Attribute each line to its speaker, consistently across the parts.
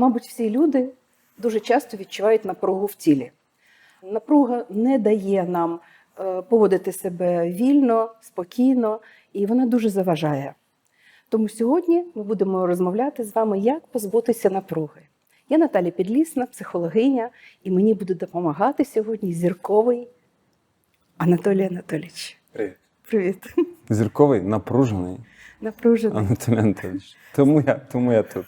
Speaker 1: мабуть, всі люди дуже часто відчувають напругу в тілі. Напруга не дає нам е, поводити себе вільно, спокійно, і вона дуже заважає. Тому сьогодні ми будемо розмовляти з вами, як позбутися напруги. Я Наталя Підлісна, психологиня, і мені буде допомагати сьогодні зірковий Анатолій Анатолійович.
Speaker 2: Привіт.
Speaker 1: Привіт.
Speaker 2: Зірковий, напружений
Speaker 1: Напружений.
Speaker 2: Анатолій Анатолійович. Тому я, тому я тут.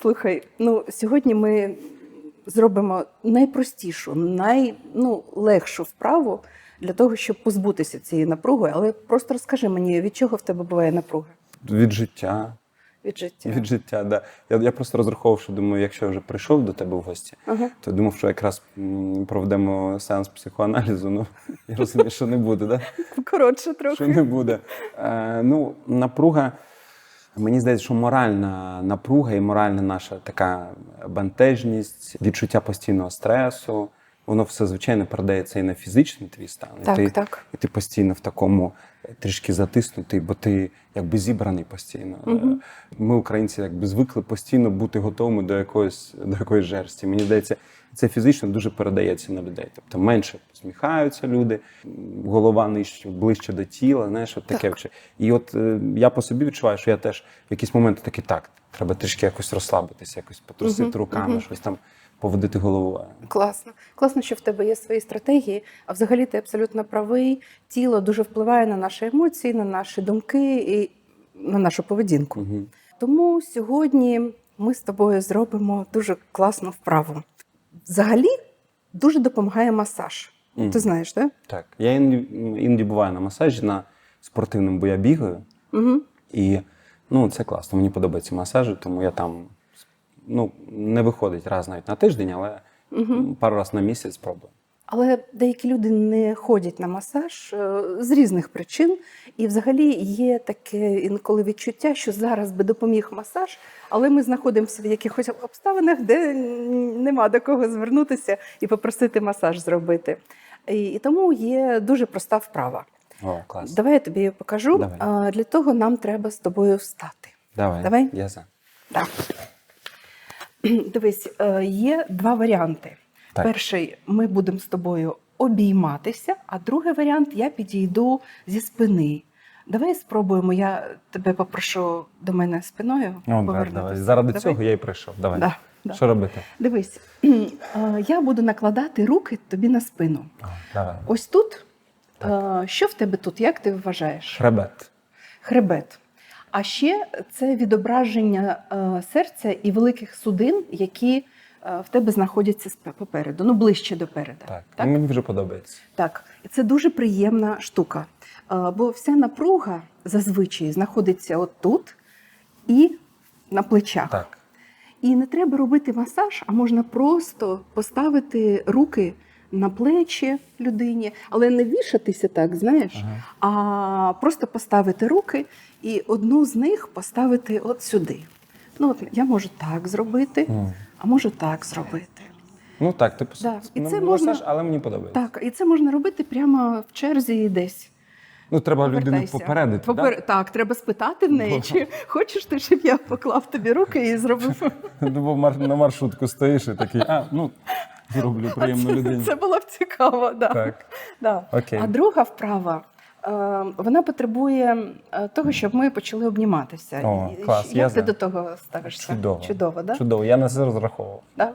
Speaker 1: Слухай, ну сьогодні ми зробимо найпростішу, най, ну, вправу для того, щоб позбутися цієї напруги. Але просто розкажи мені, від чого в тебе буває напруга?
Speaker 2: Від життя.
Speaker 1: Від життя.
Speaker 2: Від життя, да. Я, я просто розраховував, що думаю, якщо я вже прийшов до тебе в гості,
Speaker 1: Ага.
Speaker 2: то думав, що якраз проведемо сеанс психоаналізу. Ну, я розумію, що не буде, да?
Speaker 1: Коротше трохи.
Speaker 2: що не буде. Е, ну, напруга. Мені здається, що моральна напруга і моральна наша така бентежність, відчуття постійного стресу, воно все звичайно передається і на фізичний твій стан. І ти,
Speaker 1: так.
Speaker 2: і ти постійно в такому трішки затиснутий, бо ти якби зібраний постійно. Е, Ми, українці, якби звикли постійно бути готовими до якоїсь до якоїсь жерсті. Мені здається, це фізично дуже передається на людей. Тобто менше посміхаються люди, голова нижче, ближче до тіла, знаєш, от таке.
Speaker 1: Так.
Speaker 2: І от е, я по собі відчуваю, що я теж в якісь моменти такий так, треба трішки якось розслабитися, якось потрусити
Speaker 1: Мгм,
Speaker 2: руками,
Speaker 1: мгм.
Speaker 2: щось там поводити головою.
Speaker 1: Класно. Класно, що в тебе є свої стратегії, а взагалі ти абсолютно правий. Тіло дуже впливає на наші емоції, на наші думки і на нашу поведінку.
Speaker 2: Угу.
Speaker 1: Тому сьогодні ми з тобою зробимо дуже класну вправу. Взагалі дуже допомагає масаж.
Speaker 2: Мгм.
Speaker 1: Ти знаєш, так?
Speaker 2: Так. Я іноді буваю на масажі на спортивному, бо я бігаю.
Speaker 1: Угу.
Speaker 2: І ну, це класно. Мені подобаються масажі, тому я там ну, не виходить раз навіть на тиждень, але
Speaker 1: Угу.
Speaker 2: пару разів на місяць спробую.
Speaker 1: Але деякі люди не ходять на масаж е, з різних причин, і взагалі є таке інколи відчуття, що зараз би допоміг масаж, але ми знаходимося в якихось обставинах, де нема до кого звернутися і попросити масаж зробити. І, тому є дуже проста вправа.
Speaker 2: О, клас.
Speaker 1: Давай я тобі покажу.
Speaker 2: Давай.
Speaker 1: Для того нам треба з тобою встати.
Speaker 2: Давай.
Speaker 1: Давай.
Speaker 2: Я за.
Speaker 1: Так. Дивись, е, є два варіанти.
Speaker 2: Так.
Speaker 1: Перший ми будемо з тобою обійматися, а другий варіант я підійду зі спини. Давай спробуємо. Я тебе попрошу до мене спиною.
Speaker 2: Ну, так,
Speaker 1: повернутися.
Speaker 2: давай. Заради
Speaker 1: Давай.
Speaker 2: цього я і прийшов. Давай.
Speaker 1: Да, да.
Speaker 2: Що робити?
Speaker 1: Дивись, е, я буду накладати руки тобі на спину.
Speaker 2: О, давай.
Speaker 1: Ось тут. е, Що в тебе тут? Як ти вважаєш?
Speaker 2: Хребет.
Speaker 1: Хребет. А ще це відображення е, серця і великих судин, які е, в тебе знаходяться попереду, ну ближче до переда.
Speaker 2: Так.
Speaker 1: Так?
Speaker 2: Ну, Мені вже подобається.
Speaker 1: Так, і це дуже приємна штука. Е, Бо вся напруга зазвичай знаходиться от тут і на плечах.
Speaker 2: Так.
Speaker 1: І не треба робити масаж, а можна просто поставити руки на плечі людині, але не вішатися так, знаєш,
Speaker 2: Ага.
Speaker 1: а просто поставити руки і одну з них поставити от сюди. Ну, от я можу так зробити, а можу так зробити.
Speaker 2: Ну так, типу,
Speaker 1: Да. І
Speaker 2: ну,
Speaker 1: це можна-
Speaker 2: але мені подобається.
Speaker 1: Так, і це можна робити прямо в черзі десь.
Speaker 2: Ну, треба людину попередити.
Speaker 1: Попер-
Speaker 2: Да?
Speaker 1: Так, треба спитати в неї, чи хочеш ти, щоб я поклав тобі руки і зробив.
Speaker 2: Ну, бо на маршрутку стоїш і такий, а, ну, зроблю приємно людині.
Speaker 1: Це було б цікаво, да.
Speaker 2: Так.
Speaker 1: Да.
Speaker 2: Окей.
Speaker 1: А друга вправа. е, Вона потребує е, того, щоб ми почали обніматися.
Speaker 2: О, клас,
Speaker 1: Як
Speaker 2: я
Speaker 1: ти
Speaker 2: за.
Speaker 1: до того ставишся?
Speaker 2: Чудово.
Speaker 1: Чудово, да?
Speaker 2: Чудово, я на це розраховував.
Speaker 1: Да?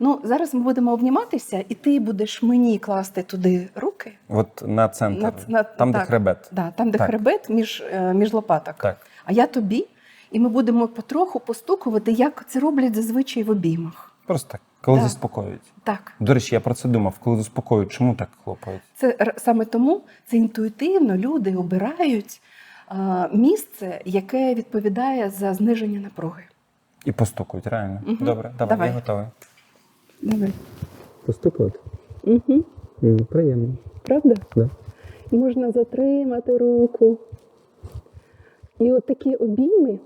Speaker 1: Ну, зараз ми будемо обніматися, і ти будеш мені класти туди руки.
Speaker 2: От на центр,
Speaker 1: На- на-
Speaker 2: там, де хребет.
Speaker 1: Да, там, де
Speaker 2: Так.
Speaker 1: хребет між, е, між лопаток.
Speaker 2: Так.
Speaker 1: А я тобі, і ми будемо потроху постукувати, як це роблять зазвичай в обіймах.
Speaker 2: Просто так, коли
Speaker 1: Да.
Speaker 2: заспокоюють.
Speaker 1: Так.
Speaker 2: До речі, я про це думав, коли заспокоюють, чому так хлопають?
Speaker 1: Це саме тому це інтуїтивно люди обирають е, місце, яке відповідає за зниження напруги.
Speaker 2: І постукують, реально.
Speaker 1: Мгм.
Speaker 2: Добре, давай,
Speaker 1: Давай.
Speaker 2: я готовий.
Speaker 1: Давай.
Speaker 2: Постукувати?
Speaker 1: Угу.
Speaker 2: Приємно.
Speaker 1: Правда?
Speaker 2: Да.
Speaker 1: Можна затримати руку. І от такі обійми,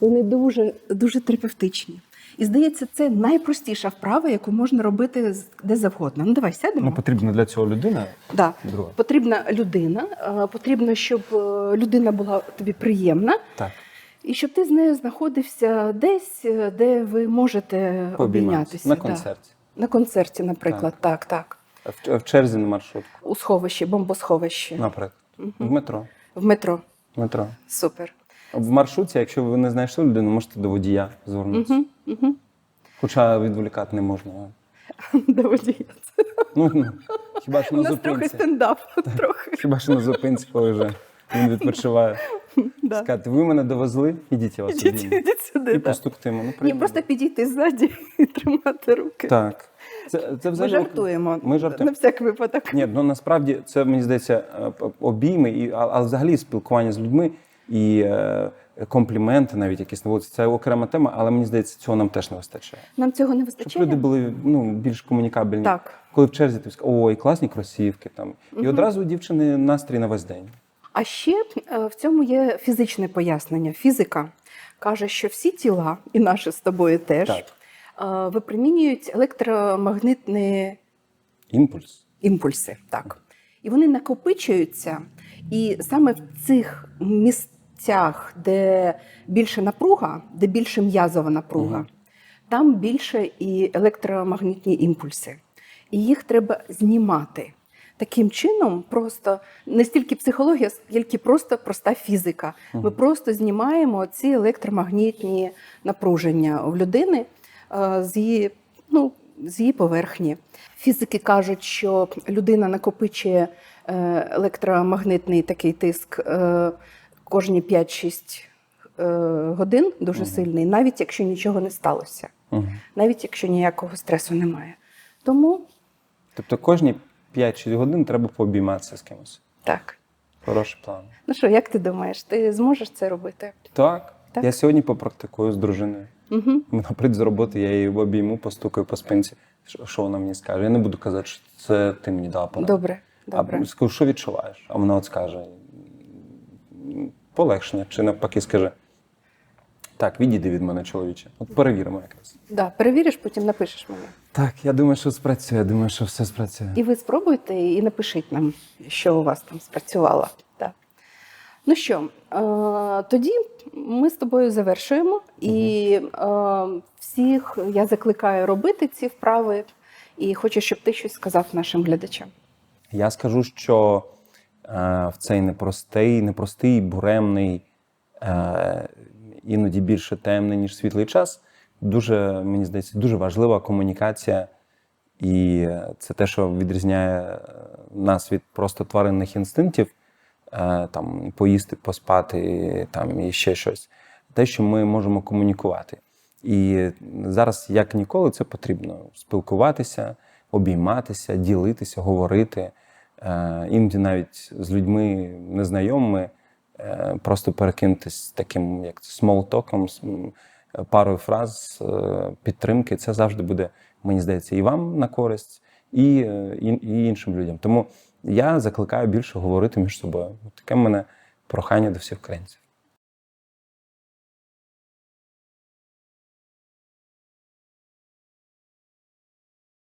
Speaker 1: вони дуже, дуже терапевтичні. І здається, це найпростіша вправа, яку можна робити з- де завгодно. Ну давай сядемо.
Speaker 2: Ну, потрібна для цього людина.
Speaker 1: Да.
Speaker 2: Друга.
Speaker 1: Потрібна людина, е, потрібно, щоб е, людина була тобі приємна.
Speaker 2: Так.
Speaker 1: І щоб ти з нею знаходився десь, е, де ви можете
Speaker 2: Пообійматися.
Speaker 1: обійнятися.
Speaker 2: на
Speaker 1: да.
Speaker 2: концерті.
Speaker 1: На концерті, наприклад, так, так.
Speaker 2: В, в черзі на маршрутку,
Speaker 1: У сховищі, бомбосховищі,
Speaker 2: наприклад. В метро.
Speaker 1: в метро.
Speaker 2: В метро.
Speaker 1: Супер.
Speaker 2: В маршрутці, якщо ви не знайшли людину, можете до водія звернутися.
Speaker 1: Угу, угу.
Speaker 2: Хоча відволікати не можна.
Speaker 1: До водія.
Speaker 2: Ну, ну, хіба що
Speaker 1: У
Speaker 2: на
Speaker 1: нас трохи стендап. Трохи.
Speaker 2: Хіба що на зупинці, коли вже він відпочиває.
Speaker 1: Да.
Speaker 2: Сказати, ви мене довезли, ідіть я вас
Speaker 1: Ідіть,
Speaker 2: обійму.
Speaker 1: ідіть сюди.
Speaker 2: І
Speaker 1: да.
Speaker 2: постуктимо. Ну,
Speaker 1: Ні, просто підійти ззаді і тримати руки.
Speaker 2: Так. Це, це
Speaker 1: Ми
Speaker 2: взагалі...
Speaker 1: жартуємо.
Speaker 2: Ми жартуємо.
Speaker 1: На всяк випадок.
Speaker 2: Ні, ну насправді це мені здається е, обійми, і, а, а взагалі спілкування з людьми і е, компліменти, навіть якісь на вулиці, це окрема тема, але мені здається, цього нам теж не вистачає.
Speaker 1: Нам цього не
Speaker 2: Щоб
Speaker 1: вистачає.
Speaker 2: люди були ну, більш комунікабельні.
Speaker 1: Так.
Speaker 2: Коли в черзі ти скажеш, ой, класні кросівки там. І одразу у дівчини настрій на весь день.
Speaker 1: А ще е, в цьому є фізичне пояснення. Фізика каже, що всі тіла, і наші з тобою теж,
Speaker 2: Так.
Speaker 1: е, випромінюють електромагнитні
Speaker 2: Імпульс.
Speaker 1: імпульси. Так. І вони накопичуються. І саме в цих місцях, де більше напруга, де більше м'язова напруга,
Speaker 2: Мгм.
Speaker 1: там більше і електромагнітні імпульси. І їх треба знімати. Таким чином, просто не стільки психологія, скільки просто проста фізика. Ми просто знімаємо ці електромагнітні напруження в людини е, з її, ну, з її поверхні. Фізики кажуть, що людина накопичує е, електромагнитний такий тиск е, кожні 5-6 е, годин, дуже
Speaker 2: Мгм.
Speaker 1: сильний, навіть якщо нічого не сталося,
Speaker 2: Угу.
Speaker 1: навіть якщо ніякого стресу немає. Тому
Speaker 2: Тобто кожні 5-6 годин треба пообійматися з кимось.
Speaker 1: так.
Speaker 2: Хороший план.
Speaker 1: Ну що, як ти думаєш, ти зможеш це робити?
Speaker 2: Так.
Speaker 1: Так.
Speaker 2: Я сьогодні попрактикую з дружиною.
Speaker 1: Угу.
Speaker 2: Вона прийде з роботи, я її обійму, постукаю по спинці. Що- вона мені скаже? Я не буду казати, що це ти мені дала пораду.
Speaker 1: Добре, добре.
Speaker 2: А скажу, що відчуваєш? А вона от скаже полегшення, чи навпаки скаже: так, відійди від мене, чоловіче. От перевіримо якраз.
Speaker 1: Да, перевіриш, потім напишеш мені.
Speaker 2: Так, я думаю, що спрацює. Я думаю, що все спрацює.
Speaker 1: І ви спробуйте і напишіть нам, що у вас там спрацювало. Так. Ну що, е, тоді ми з тобою завершуємо. І е, всіх я закликаю робити ці вправи. І хочу, щоб ти щось сказав нашим глядачам.
Speaker 2: Я скажу, що е, в цей непростий, непростий, буремний, е, іноді більше темний, ніж світлий час. Дуже, мені здається, дуже важлива комунікація. І це те, що відрізняє е, нас від просто тваринних інстинктів, е, там, поїсти, поспати там, і ще щось. Те, що ми можемо комунікувати. І зараз, як ніколи, це потрібно спілкуватися, обійматися, ділитися, говорити. Е, Іноді навіть з людьми незнайомими, просто перекинутись таким, як смолтоком, парою фраз е, підтримки. Це завжди буде, мені здається, і вам на користь, і, е, і, і іншим людям. Тому я закликаю більше говорити між собою. Таке в мене прохання до всіх українців.